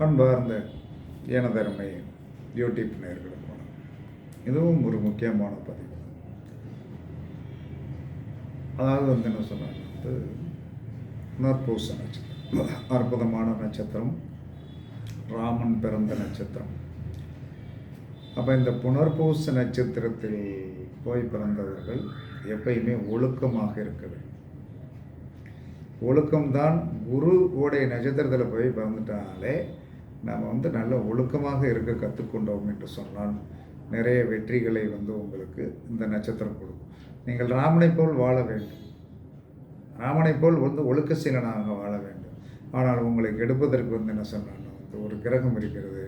அன்பார்ந்த எனதருமை யூடியூப் நேர்களுக்கு வணக்கம். இதுவும் ஒரு முக்கியமான பதிவு. அதாவது வந்து என்ன சொன்னாங்க வந்து நற்பூச நட்சத்திரம் அற்புதமான நட்சத்திரம் ராமன் பிறந்த நட்சத்திரம். அப்போ இந்த புனர்பூச நட்சத்திரத்தில் போய் பிறந்தவர்கள் எப்பயுமே ஒழுக்கமாக இருக்க வேண்டும். ஒழுக்கம்தான் குரு உடைய நட்சத்திரத்தில் போய் பிறந்துட்டாலே நம்ம வந்து நல்ல ஒழுக்கமாக இருக்க கற்றுக்கொண்டோம் என்று சொன்னால் நிறைய வெற்றிகளை வந்து உங்களுக்கு இந்த நட்சத்திரம் கொடுக்கும். நீங்கள் ராமனை போல் வாழ வேண்டும். ராமனை போல் வந்து ஒழுக்கசீலனாக வாழ வேண்டும். ஆனால் உங்களை கெடுப்பதற்கு வந்து என்ன சொன்னால் வந்து ஒரு கிரகம் இருக்கிறது.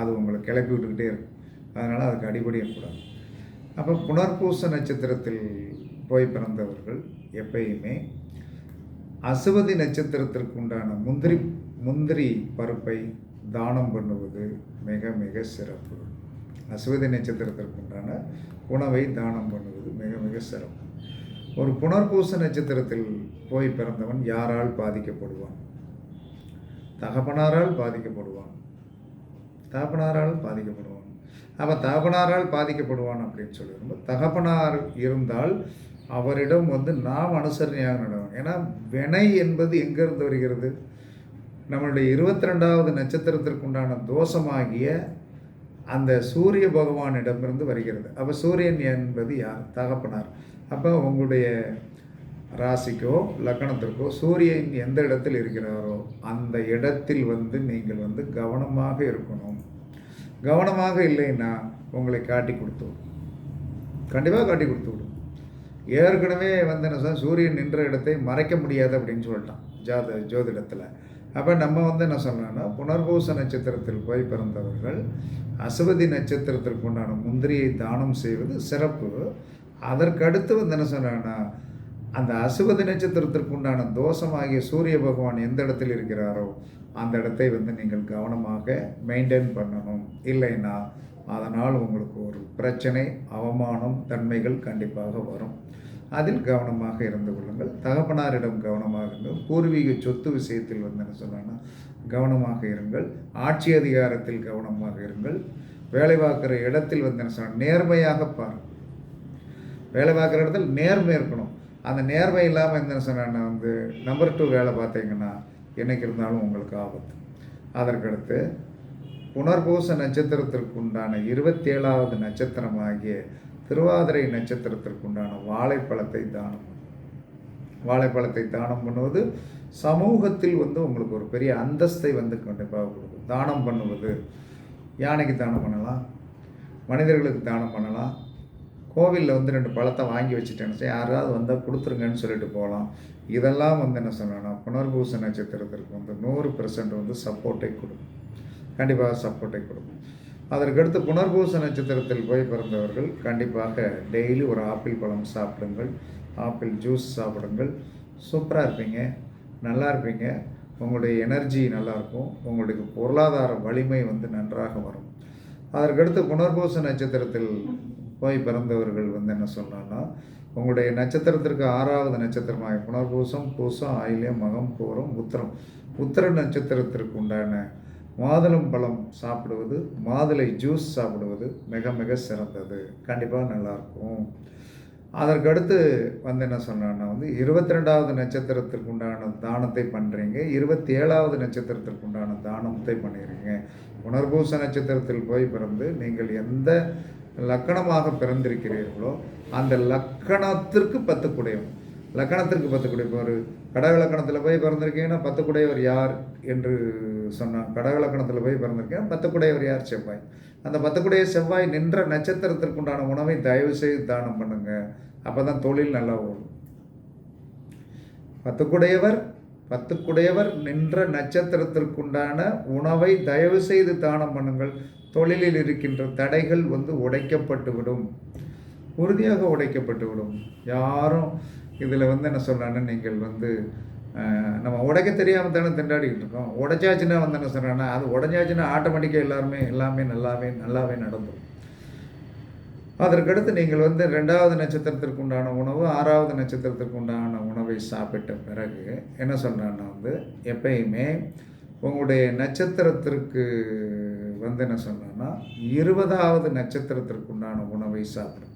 அது உங்களை கிளப்பி விட்டுக்கிட்டே இருக்கும். அதனால் அதுக்கு அடிபடியக்கூடாது அப்போ புனர்பூச நட்சத்திரத்தில் போய் பிறந்தவர்கள் எப்பயுமே அசுவதி நட்சத்திரத்திற்கு உண்டான முந்திரி முந்திரி பருப்பை தானம் பண்ணுவது மிக மிக சிறப்பு. அசுவதி நட்சத்திரத்திற்கு உண்டான உணவை தானம் பண்ணுவது மிக மிக சிறப்பு. ஒரு புனர்பூச நட்சத்திரத்தில் போய் பிறந்தவன் யாரால் பாதிக்கப்படுவான்? தகப்பனாரால் பாதிக்கப்படுவான். தகப்பனாரால் பாதிக்கப்படுவான். அவன் தகப்பனாரால் பாதிக்கப்படுவான் அப்படின்னு சொல்லியிருந்தோம் தகப்பனார் இருந்தால் அவரிடம் வந்து நாம் அனுசரணையாக நடக்கும் ஏன்னா வினை என்பது எங்கேருந்து வருகிறது? நம்மளுடைய இருபத்தி ரெண்டாவது நட்சத்திரத்திற்குண்டான தோஷமாகிய அந்த சூரிய பகவானிடமிருந்து வருகிறது. அப்போ சூரியன் என்பது யார்? தகப்பனார். அப்போ உங்களுடைய ராசிக்கோ லக்கணத்திற்கோ சூரியன் எந்த இடத்தில் இருக்கிறாரோ அந்த இடத்தில் வந்து நீங்கள் வந்து கவனமாக இருக்கணும். கவனமாக இல்லைன்னா உங்களை காட்டி கொடுத்து விடும். கண்டிப்பாக காட்டி கொடுத்து விடும். ஏற்கனவே வந்து என்ன சொன்னால் சூரியன் நின்ற இடத்தை மறைக்க முடியாது அப்படின்னு சொல்லிட்டான். ஜாத ஜோதிடத்தில். அப்போ நம்ம வந்து என்ன சொன்னோன்னா புனர்பூச நட்சத்திரத்தில் போய் பிறந்தவர்கள் அசுவதி நட்சத்திரத்திற்கு உண்டான முந்திரியை தானம் செய்வது சிறப்பு. அதற்கடுத்து வந்து என்ன சொன்னான்னா அந்த அசுவதி நட்சத்திரத்திற்கு உண்டான தோஷமாகிய சூரிய பகவான் எந்த இடத்தில் இருக்கிறாரோ அந்த இடத்தை வந்து நீங்கள் கவனமாக மெயின்டைன் பண்ணணும். இல்லைன்னா அதனால் உங்களுக்கு ஒரு பிரச்சனை அவமானம் தன்மைகள் கண்டிப்பாக வரும். அதில் கவனமாக இருந்து கொள்ளுங்கள். தகப்பனாரிடம் கவனமாக இருங்கள். பூர்வீக சொத்து விஷயத்தில் வந்து என்ன சொன்னாங்கன்னா கவனமாக இருங்கள். ஆட்சி அதிகாரத்தில் கவனமாக இருங்கள். வேலை பார்க்குற இடத்தில் வந்து என்ன சொன்னால் நேர்மையாக பாருங்கள். வேலை பார்க்குற இடத்துல நேர்மை இருக்கணும். அந்த நேர்மை இல்லாமல் என்ன சொன்னா வந்து நம்பர் டூ வேலை பார்த்தீங்கன்னா என்னைக்கு இருந்தாலும் உங்களுக்கு ஆபத்து. அதற்கடுத்து புனர்பூச நட்சத்திரத்திற்கு உண்டான இருபத்தி ஏழாவது நட்சத்திரமாகிய திருவாதிரை நட்சத்திரத்திற்கு உண்டான வாழைப்பழத்தை தானம். வாழைப்பழத்தை தானம் பண்ணுவது சமூகத்தில் வந்து உங்களுக்கு ஒரு பெரிய அந்தஸ்தை வந்து கண்டிப்பாக கொடுக்கும். தானம் பண்ணுவது. யானைக்கு தானம் பண்ணலாம்? மனிதர்களுக்கு தானம் பண்ணலாம். கோவிலில் வந்து ரெண்டு பழத்தை வாங்கி வச்சுட்டேன்னு சொல்லி யாராவது வந்தால் கொடுத்துருங்கன்னு சொல்லிட்டு போகலாம். இதெல்லாம் வந்து என்ன சொல்லணும்னா புனர்பூச நட்சத்திரத்திற்கு வந்து நூறு பெர்சன்ட் வந்து சப்போர்ட்டை கொடுக்கும். கண்டிப்பாக சப்போர்ட்டை கொடுக்கும். அதற்கடுத்து புனர்பூச நட்சத்திரத்தில் போய் பிறந்தவர்கள் கண்டிப்பாக டெய்லி ஒரு ஆப்பிள் பழம் சாப்பிடுங்கள். ஆப்பிள் ஜூஸ் சாப்பிடுங்கள். சூப்பராக இருப்பீங்க. நல்லா இருப்பீங்க. உங்களுடைய எனர்ஜி நல்லாயிருக்கும் உங்களுடைய பொருளாதார வலிமை வந்து நன்றாக வரும். அதற்கடுத்து புனர்பூச நட்சத்திரத்தில் போய் பிறந்தவர்கள் வந்து என்ன சொன்னான்னா உங்களுடைய நட்சத்திரத்திற்கு ஆறாவது நட்சத்திரமாக புனர்பூசம் பூசம் ஆயிலியம் மகம் பூரம் உத்திரம். உத்திர நட்சத்திரத்திற்கு உண்டான மாதுளம் பழம் சாப்பிடுவது மாதுளை ஜூஸ் சாப்பிடுவது மிக மிக சிறந்தது. கண்டிப்பாக நல்லாயிருக்கும். அதற்கடுத்து வந்து என்ன சொன்னான்னா வந்து இருபத்தி ரெண்டாவது நட்சத்திரத்திற்கு உண்டான தானத்தை பண்ணுறீங்க இருபத்தி ஏழாவது நட்சத்திரத்திற்கு உண்டான தானத்தை பண்ணிடுறீங்க புனர்பூச நட்சத்திரத்தில் போய் பிறந்து நீங்கள் எந்த லக்கணமாக பிறந்திருக்கிறீர்களோ அந்த லக்கணத்திற்கு பத்து லக்கணத்திற்கு பத்து ஒரு கடகிலக்கணத்தில் போய் பிறந்திருக்கீங்கன்னா பத்து குடையவர் யார் என்று சொன்னான் கடகளக்கணத்தில் போய் பிறந்திருக்கேன் பத்து குடையவர் யார் செவ்வாய்? அந்த பத்து குடைய செவ்வாய் நின்ற நட்சத்திரத்திற்குண்டான உணவை தயவு செய்து தானம் பண்ணுங்க. அப்போ தான் தொழில் நல்லா ஓடும். பத்துக்குடையவர் பத்துக்குடையவர் நின்ற நட்சத்திரத்திற்குண்டான உணவை தயவு செய்து தானம் பண்ணுங்கள். தொழிலில் இருக்கின்ற தடைகள் வந்து உடைக்கப்பட்டுவிடும். உறுதியாக உடைக்கப்பட்டுவிடும் யாரும் இதில் வந்து என்ன சொல்கிறான்னு நீங்கள் வந்து நம்ம உடைக்க தெரியாமல் தானே திண்டாடிக்கிட்டு இருக்கோம். உடைச்சாச்சுன்னா வந்து என்ன சொல்கிறாங்கன்னா அது உடஞ்சாச்சுன்னா ஆட்டோமேட்டிக்காக எல்லாருமே எல்லாமே நல்லாவே நல்லாவே நடந்துடும் அதற்கடுத்து நீங்கள் வந்து ரெண்டாவது நட்சத்திரத்திற்கு உண்டான உணவு ஆறாவது நட்சத்திரத்திற்கு உண்டான உணவை சாப்பிட்ட பிறகு என்ன சொல்கிறான்னா வந்து எப்பயுமே உங்களுடைய நட்சத்திரத்திற்கு வந்து என்ன சொன்னோன்னா இருபதாவது நட்சத்திரத்திற்கு உண்டான உணவை சாப்பிடும்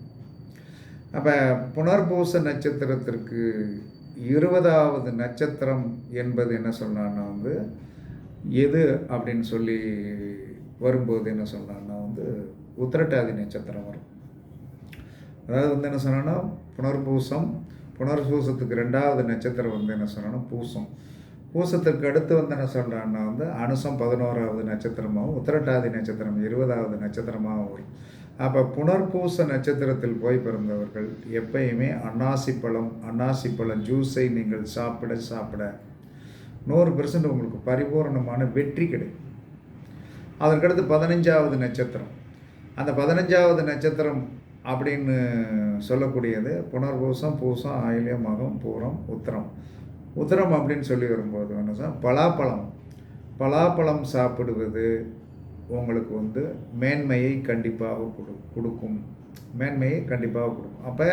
அப்போ புனர்பூச நட்சத்திரத்திற்கு இருபதாவது நட்சத்திரம் என்பது என்ன சொன்னான்னா வந்து எது அப்படின்னு சொல்லி வரும்போது என்ன சொன்னான்னா வந்து உத்திரட்டாதி நட்சத்திரம் வரும். அதாவது வந்து என்ன சொன்னோன்னா புனர்பூசம் புனர்பூசத்துக்கு ரெண்டாவது நட்சத்திரம் வந்து என்ன சொன்னோன்னா பூசம். பூசத்துக்கு அடுத்து வந்து என்ன சொல்கிறான்னா வந்து அனுசம் பதினோராவது நட்சத்திரமாகவும் உத்திரட்டாதி நட்சத்திரம் இருபதாவது நட்சத்திரமாகவும் வரும். அப்போ புனர்பூச நட்சத்திரத்தில் போய் பிறந்தவர்கள் எப்பயுமே அன்னாசி பழம் அன்னாசி பழம் ஜூஸை நீங்கள் சாப்பிட சாப்பிட நூறு பெர்சன்ட் உங்களுக்கு பரிபூர்ணமான வெற்றி கிடைக்கும். அதற்கடுத்து பதினஞ்சாவது நட்சத்திரம். அந்த பதினஞ்சாவது நட்சத்திரம் அப்படின்னு சொல்லக்கூடியது புனர்பூசம் பூசம் ஆயிலியம் மகம் பூரம் உத்திரம். உத்திரம் அப்படின்னு சொல்லி வரும்போது என்ன பலாப்பழம். பலாப்பழம் சாப்பிடுவது உங்களுக்கு வந்து மேன்மையை கண்டிப்பாக கொடு கொடுக்கும். மேன்மையை கண்டிப்பாக கொடுக்கும். அப்போ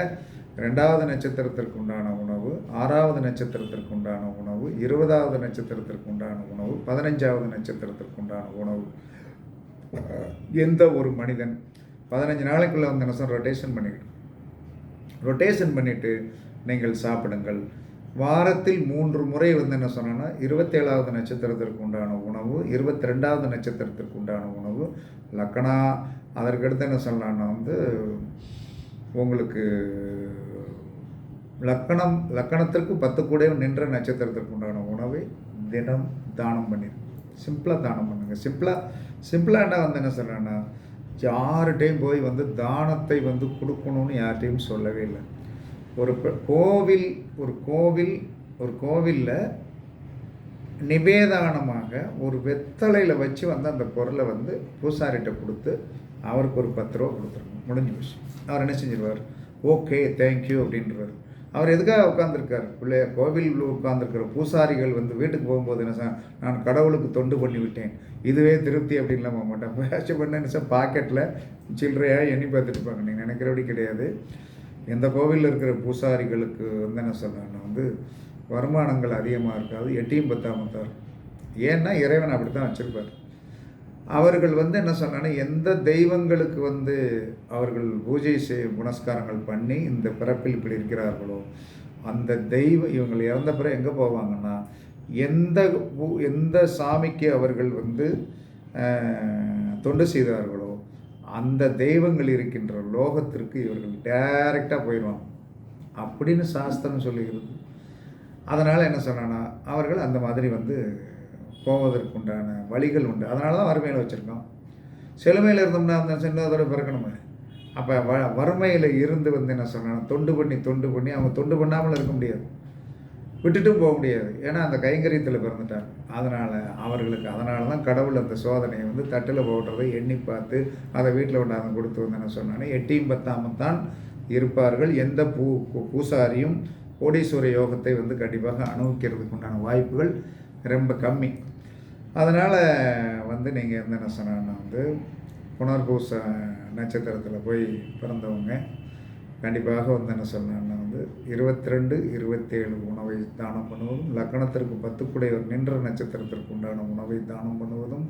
ரெண்டாவது நட்சத்திரத்திற்கு உண்டான உணவு ஆறாவது நட்சத்திரத்திற்கு உண்டான உணவு இருபதாவது நட்சத்திரத்திற்கு உண்டான உணவு பதினஞ்சாவது நட்சத்திரத்திற்கு உண்டான உணவு. எந்த ஒரு மனிதன் பதினஞ்சு நாளைக்குள்ளே வந்து என்ன ரொட்டேஷன் பண்ணிக்கிட்டு ரொட்டேஷன் பண்ணிவிட்டு நீங்கள் சாப்பிடுங்கள். வாரத்தில் மூன்று முறை வந்து என்ன சொன்னோன்னா இருபத்தேழாவது நட்சத்திரத்திற்கு உண்டான உணவு இருபத்தி ரெண்டாவது நட்சத்திரத்திற்கு உண்டான உணவு லக்கணா அதற்கடுத்து என்ன சொல்லலான்னா வந்து உங்களுக்கு லக்கணம் லக்கணத்திற்கு பத்து கூட நின்ற நட்சத்திரத்திற்கு உண்டான உணவை தினம் தானம் பண்ணிடு சிம்பிளாக தானம் பண்ணுங்கள் சிம்பிளாக சிம்பிளாக என்ன வந்து என்ன சொல்லலான்னா யார்கிட்டையும் போய் வந்து தானத்தை வந்து கொடுக்கணும்னு யார்கிட்டையும் சொல்லவே இல்லை. ஒரு கோவில் ஒரு கோவில் ஒரு கோவிலில் நிவேதானமாக ஒரு வெத்தலையில் வச்சு வந்து அந்த பொருளை வந்து பூசாரிகிட்ட கொடுத்து அவருக்கு ஒரு பத்து ரூபா கொடுத்துருங்க. முடிஞ்ச விஷயம் அவர் என்ன செஞ்சிருவார்? ஓகே தேங்க்யூ அப்படின்றவர். அவர் எதுக்காக உட்காந்துருக்கார் பிள்ளைய கோவில் உட்காந்துருக்கிற பூசாரிகள் வந்து வீட்டுக்கு போகும்போது என்ன சார் நான் கடவுளுக்கு தொண்டு பண்ணி விட்டேன். இதுவே திருப்தி அப்படின்லாம் போக மாட்டேன் பேச்சு பண்ண என்ன சார் பாக்கெட்டில் சில்லறையாக எண்ணி பார்த்துட்டு இருப்பாங்க. நீங்கள் நினைக்கிறபடி கிடையாது. எந்த கோவிலில் இருக்கிற பூசாரிகளுக்கு வந்து என்ன சொல்கிறேன்னா வந்து வருமானங்கள் அதிகமாக இருக்காது எட்டியும் பத்தாமல் தான் ஏன்னா இறைவன் அப்படி தான் வச்சுருப்பார். அவர்கள் வந்து என்ன சொன்னாங்கன்னா எந்த தெய்வங்களுக்கு வந்து அவர்கள் பூஜை செய் புனஸ்காரங்கள் பண்ணி இந்த பிறப்பில் இப்படி இருக்கிறார்களோ அந்த தெய்வம் இவங்க இறந்த பிறகு எங்கே போவாங்கன்னா எந்த எந்த சாமிக்கு அவர்கள் வந்து தொண்டு செய்தார்களோ அந்த தெய்வங்கள் இருக்கின்ற லோகத்திற்கு இவர்கள் டைரெக்டாக போயிடுவாங்க. அப்படின்னு சாஸ்திரம் சொல்லுகிறது. அதனால் என்ன சொன்னான்னா அவர்கள் அந்த மாதிரி வந்து போவதற்குண்டான வழிகள் உண்டு. அதனால தான் வறுமையில் வச்சுருக்கோம். செழுமையில் இருந்தோம்னா அந்த சின்னதோட பிறக்கணுமே. அப்போ வ வறுமையில் இருந்து வந்து என்ன சொன்னாங்க தொண்டு பண்ணி தொண்டு பண்ணி அவங்க தொண்டு பண்ணாமல் இருக்க முடியாது. விட்டுட்டும் போக முடியாது. ஏன்னா அந்த கைங்கரியத்தில் பிறந்துட்டாங்க. அதனால் அவர்களுக்கு அதனால தான் கடவுள் அந்த சோதனையை வந்து தட்டில் போடுறதை எண்ணி பார்த்து அதை வீட்டில் கொண்டாந்து கொடுத்து வந்தேன்னு என்ன சொன்னானே எட்டியும் பத்தாமல் தான் இருப்பார்கள். எந்த பூ பூசாரியும் கோடீஸ்வர யோகத்தை வந்து கண்டிப்பாக அனுபவிக்கிறதுக்கு உண்டான வாய்ப்புகள் ரொம்ப கம்மி. அதனால் வந்து நீங்கள் வந்து என்ன வந்து புனர்பூச நட்சத்திரத்தில் போய் பிறந்தவங்க கண்டிப்பாக வந்து என்ன சொன்னான்னா வந்து இருபத்தி ரெண்டு இருபத்தேழு உணவை தானம் பண்ணுவதும் லக்கணத்திற்கு பத்துக்குடையவர் நின்ற நட்சத்திரத்திற்கு உண்டான உணவை தானம் பண்ணுவதும்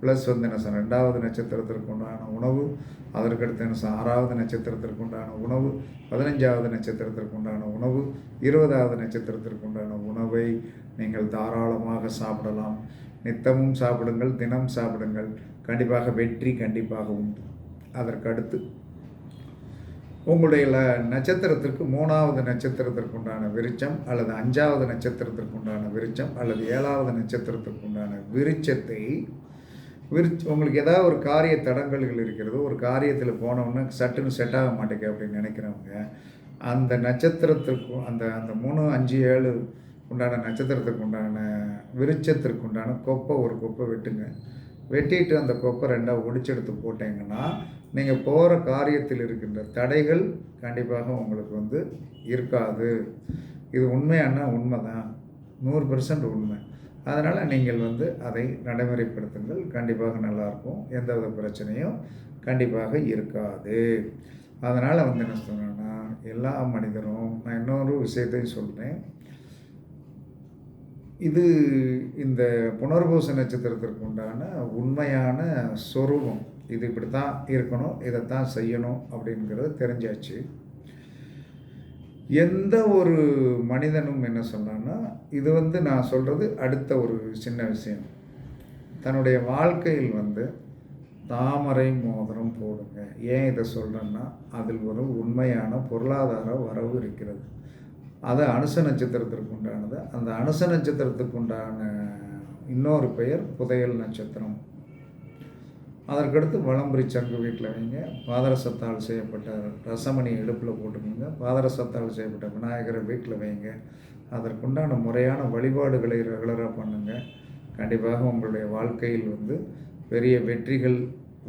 ப்ளஸ் வந்து என்ன ரெண்டாவது நட்சத்திரத்திற்கு உண்டான உணவு அதற்கடுத்து என்ன சார் ஆறாவது நட்சத்திரத்திற்கு உண்டான உணவு பதினஞ்சாவது நட்சத்திரத்திற்கு உண்டான உணவு இருபதாவது நட்சத்திரத்திற்கு உண்டான உணவை நீங்கள் தாராளமாக சாப்பிடலாம். நித்தமும் சாப்பிடுங்கள் தினம் சாப்பிடுங்கள். கண்டிப்பாக வெற்றி கண்டிப்பாக உண்டு. அதற்கடுத்து உங்களுடைய நட்சத்திரத்திற்கு மூணாவது நட்சத்திரத்திற்கு உண்டான விருச்சம் அல்லது அஞ்சாவது நட்சத்திரத்திற்கு உண்டான விருச்சம் அல்லது ஏழாவது நட்சத்திரத்திற்கு உண்டான விருச்சத்தை விரிச் உங்களுக்கு ஏதாவது ஒரு காரிய தடங்கல்கள் இருக்கிறது ஒரு காரியத்தில் போனோம்னா சட்டுன்னு செட் ஆக மாட்டேங்க அப்படின்னு நினைக்கிறவங்க அந்த நட்சத்திரத்திற்கும் அந்த அந்த மூணு அஞ்சு ஏழு உண்டான நட்சத்திரத்துக்கு உண்டான விருச்சத்திற்கு உண்டான கொப்பை ஒரு கொப்பை வெட்டுங்க. வெட்டிட்டு அந்த கொப்பை ரெண்டாக ஒடிச்செடுத்து போட்டிங்கன்னா நீங்கள் போகிற காரியத்தில் இருக்கின்ற தடைகள் கண்டிப்பாக உங்களுக்கு வந்து இருக்காது. இது உண்மையான உண்மை தான் நூறு பெர்சன்ட் உண்மை. அதனால் நீங்கள் வந்து அதை நடைமுறைப்படுத்துங்கள். கண்டிப்பாக நல்லாயிருக்கும். எந்தவித பிரச்சனையும் கண்டிப்பாக இருக்காது. அதனால் வந்து என்ன சொன்னேன்னா எல்லா மனிதரும் நான் இன்னொரு விஷயத்தையும் சொல்கிறேன் இது இந்த புனர்பூச நட்சத்திரத்திற்கு உண்டான உண்மையான சொரூபம். இது இப்படி தான் இருக்கணும் இதைத்தான் செய்யணும் அப்படிங்கிறது தெரிஞ்சாச்சு. எந்த ஒரு மனிதனும் என்ன சொன்னான்னா இது வந்து நான் சொல்கிறது அடுத்த ஒரு சின்ன விஷயம். தன்னுடைய வாழ்க்கையில் வந்து தாமரை மோதிரம் போடுங்க. ஏன் இதை சொல்கிறேன்னா அதில் ஒரு உண்மையான பொருளாதார வரவு இருக்கிறது. அது அனுச நட்சத்திரத்திற்கு உண்டானது. அந்த அனுச நட்சத்திரத்துக்கு உண்டான இன்னொரு பெயர் புதையல் நட்சத்திரம். அதற்கடுத்து வளம்புரி சங்கு வீட்டில் வைங்க. பாதரசத்தால் செய்யப்பட்ட ரசமணி இடுப்பில் போட்டுக்கோங்க. பாதரசத்தால் செய்யப்பட்ட விநாயகரை வீட்டில் வைங்க. அதற்குண்டான முறையான வழிபாடுகளை ரெகுலராக பண்ணுங்கள் கண்டிப்பாக உங்களுடைய வாழ்க்கையில் வந்து பெரிய வெற்றிகள்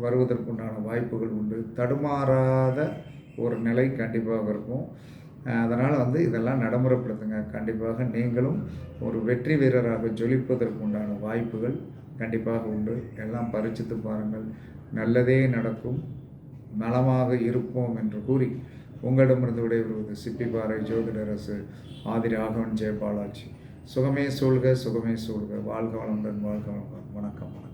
வருவதற்குண்டான வாய்ப்புகள் உண்டு. தடுமாறாத ஒரு நிலை கண்டிப்பாக இருக்கும். அதனால் வந்து இதெல்லாம் நடைமுறைப்படுத்துங்க. கண்டிப்பாக நீங்களும் ஒரு வெற்றி வீரராக ஜொலிப்பதற்கு உண்டான வாய்ப்புகள் கண்டிப்பாக உண்டு. எல்லாம் பரிச்சித்து பாருங்கள். நல்லதே நடக்கும். நலமாக இருப்போம் என்று கூறி உங்களிடமிருந்து விடைபெறுவது சிப்பிபாறை ஜோதிடரசு ஆதி ராகவன் ஜெயபாலாஜி. சுகமே சூழ்க சுகமே சூழ்க. வாழ்க வளமுடன் வாழ்க வளமுடன். வணக்கம் வணக்கம்.